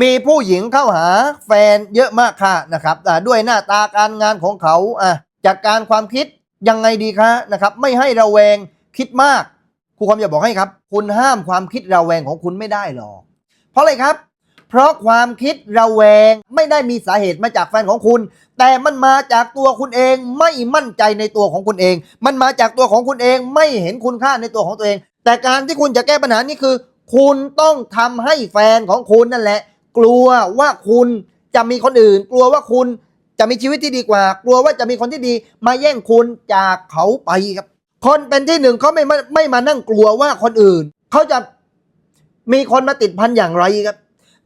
มีผู้หญิงเข้าหาแฟนเยอะมากค่ะนะครับด้วยหน้าตาการงานของเขาอะจัดการความคิดยังไงดีคะนะครับไม่ให้ระแวงคิดมากครูความอมจะบอกให้ครับ คุณห้ามความคิดระแวงของคุณไม่ได้หรอก เพราะอะไรครับ เพราะความคิดระแวงไม่ได้มีสาเหตุมาจากแฟนของคุณ แต่มันมาจากตัวคุณเองไม่มั่นใจในตัวของคุณเอง มันมาจากตัวของคุณเองไม่เห็นคุณค่าในตัวของตัวเอง แต่การที่คุณจะแก้ปัญหานี้คือ คุณต้องทำให้แฟนของคุณนั่นแหละ กลัวว่าคุณจะมีคนอื่น กลัวว่าคุณจะมีชีวิตที่ดีกว่า กลัวว่าจะมีคนที่ดีมาแย่งคุณจากเขาไปครับ คนเป็นที่หนึ่งเขาไม่มาไม่มานั่งกลัวว่าคนอื่น เขาจะมีคนมาติดพันอย่างไรครับ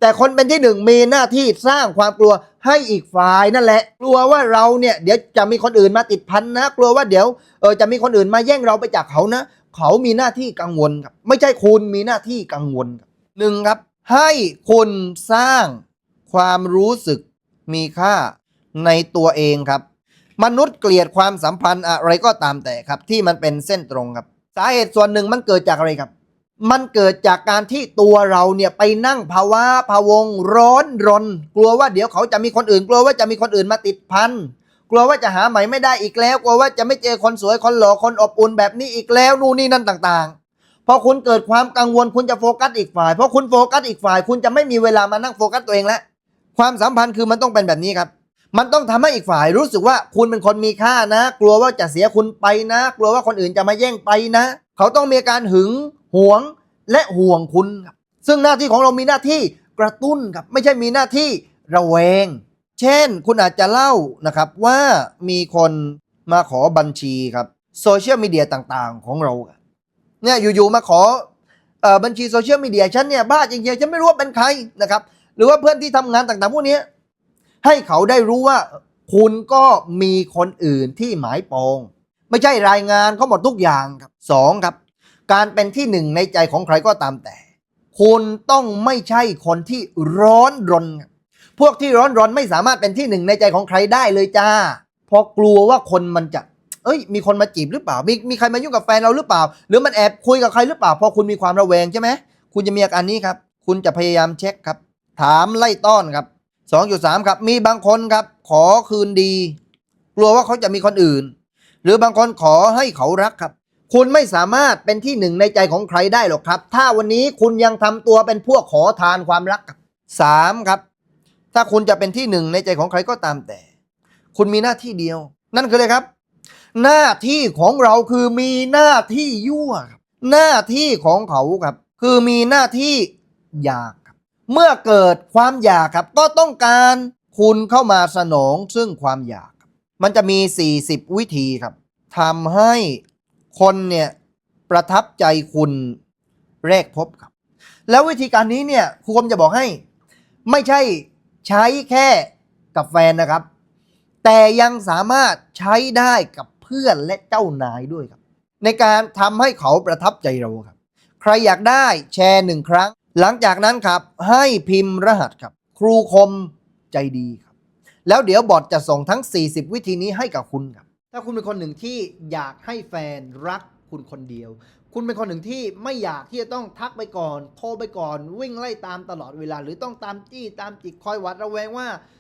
แต่คนเป็นที่หนึ่งมีหน้าที่สร้างความกลัวให้อีกฝ่ายนั่นแหละ กลัวว่าเราเนี่ยเดี๋ยวจะมีคนอื่นมาติดพันนะ กลัวว่าเดี๋ยวเออจะมีคนอื่นมาแย่งเราไปจากเขานะ เขามีหน้าที่กังวลครับ ไม่ใช่คุณมีหน้าที่กังวลครับหนึ่งครับ ให้คุณสร้างความรู้สึกมีค่าในตัวเองครับ มนุษย์เกลียดความสัมพันธ์อะไรก็ตามแต่ครับ ที่มันเป็นเส้นตรงครับ สาเหตุส่วนหนึ่งมันเกิดจากอะไรครับ มันเกิดจากการที่ตัวเราเนี่ยไปนั่งภาวะพะวงร้อนรน กลัวว่าเดี๋ยวเขาจะมีคนอื่น กลัวว่าจะมีคนอื่นมาติดพันกลัวว่าจะหาใหม่ไม่ได้อีกแล้ว กลัวว่าจะไม่เจอคนสวยคนหล่อคนอบอุ่นแบบนี้อีกแล้วนู่นนี่นั่นต่างๆ พอคุณเกิดความกังวลคุณจะโฟกัสอีกฝ่ายเพราะคุณโฟกัสอีกฝ่าย คุณจะไม่มีเวลามานั่งโฟกัสตัวเองแล้วความสัมพันธ์คือมันต้องเป็นแบบนี้ครับ มันต้องทำให้อีกฝ่ายรู้สึกว่าคุณเป็นคนมีค่านะ กลัวว่าจะเสียคุณไปนะ กลัวว่าคนอื่นจะมาแย่งไปนะ เขาต้องมีการหึงหวงและห่วงคุณครับซึ่งหน้าที่ของเรามีหน้าที่กระตุ้นครับไม่ใช่มีหน้าที่ระแวง เช่น คุณอาจจะเล่านะครับว่ามีคนมาขอบัญชีครับโซเชียลมีเดียต่างๆ ของเรา เนี่ยอยู่ๆมาขอออบัญชีโซเชียลมีเดียฉันเนี่ยบ้าจริงๆฉันไม่รู้ว่าเป็นใครนะครับ หรือว่าเพื่อนที่ทำงานต่างๆพวกนี้ให้เขาได้รู้ว่าคุณก็มีคนอื่นที่หมายปอง ไม่ใช่รายงานเขาหมดทุกอย่างครับสองครับ การเป็นที่หนึ่งในใจของใครก็ตามแต่ คุณต้องไม่ใช่คนที่ร้อนรน พวกที่ร้อนรนไม่สามารถเป็นที่หนึ่งในใจของใครได้เลยจ้าเพราะกลัวว่าคนมันจะ เอ้ยมีคนมาจีบหรือเปล่ามีมีใครมายุ่งกับแฟนเราหรือเปล่า หรือมันแอบคุยกับใครหรือเปล่าพอคุณมีความระแวงใช่ไหมคุณจะมีอาการนี้ครับ คุณจะพยายามเช็คครับ ถามไล่ต้อนครับ 2.3 ครับมีบางคนครับ ขอคืนดี กลัวว่าเขาจะมีคนอื่น หรือบางคนขอให้เขารักครับ คุณไม่สามารถเป็นที่หนึ่งในใจของใครได้หรอกครับ ถ้าวันนี้คุณยังทำตัวเป็นพวกขอทานความรักครับสามครับ ถ้าคุณจะเป็นที่หนึ่งในใจของใครก็ตามแต่ คุณมีหน้าที่เดียว นั่นคืออะไรครับ หน้าที่ของเราคือมีหน้าที่ยั่วครับหน้าที่ของเขาครับ คือมีหน้าที่อยากครับ เมื่อเกิดความอยากครับ ก็ต้องการคุณเข้ามาสนองซึ่งความอยากครับมันจะมี 40 วิธีครับทำให้คนเนี่ยประทับใจคุณแรกพบครับ แล้ววิธีการนี้เนี่ยครูคมจะบอกให้ ไม่ใช่ใช้แค่กับแฟนนะครับ แต่ยังสามารถใช้ได้กับ เพื่อนและเจ้านายด้วยครับ ในการทำให้เขาประทับใจเราครับ ใครอยากได้แชร์หนึ่งครั้ง หลังจากนั้นครับ ให้พิมพ์รหัสครับ ครูคมใจดีครับ แล้วเดี๋ยวบอทจะส่งทั้ง 40 วิธีนี้ให้กับคุณครับ ถ้าคุณเป็นคนหนึ่งที่อยากให้แฟนรักคุณคนเดียว คุณเป็นคนหนึ่งที่ไม่อยากที่จะต้องทักไปก่อน โทรไปก่อน วิ่งไล่ตามตลอดเวลา หรือต้องตามจี้ตามจิกคอยหวัดระแวงว่า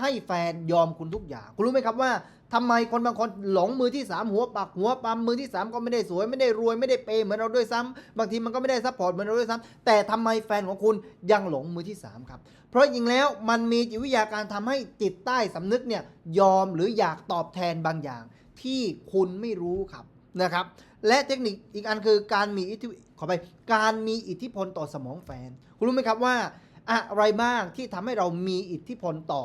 ให้แฟนยอมคุณทุกอย่าง คุณรู้ไหมครับว่าทำไมคนบางคนหลงมือที่ 3 หัวปักหัวปั๊มมือที่ 3 ก็ไม่ได้สวยไม่ได้รวยไม่ได้เปย์เหมือนเราด้วยซ้ำบางทีมันก็ไม่ได้ซัพพอร์ตเหมือนเราด้วยซ้ำแต่ทำไมแฟนของคุณยังหลงมือที่ 3 ครับ เพราะจริงแล้วมันมีจิตวิทยาการทำให้จิตใต้สำนึกเนี่ยยอมหรืออยากตอบแทนบางอย่าง ที่คุณไม่รู้ครับนะครับ และเทคนิคอีกอันคือการมีอิทธิขอไปการมีอิทธิพลต่อสมองแฟน คุณรู้ไหมครับว่า อะไรบ้างที่ทำให้เรามีอิทธิพลต่อ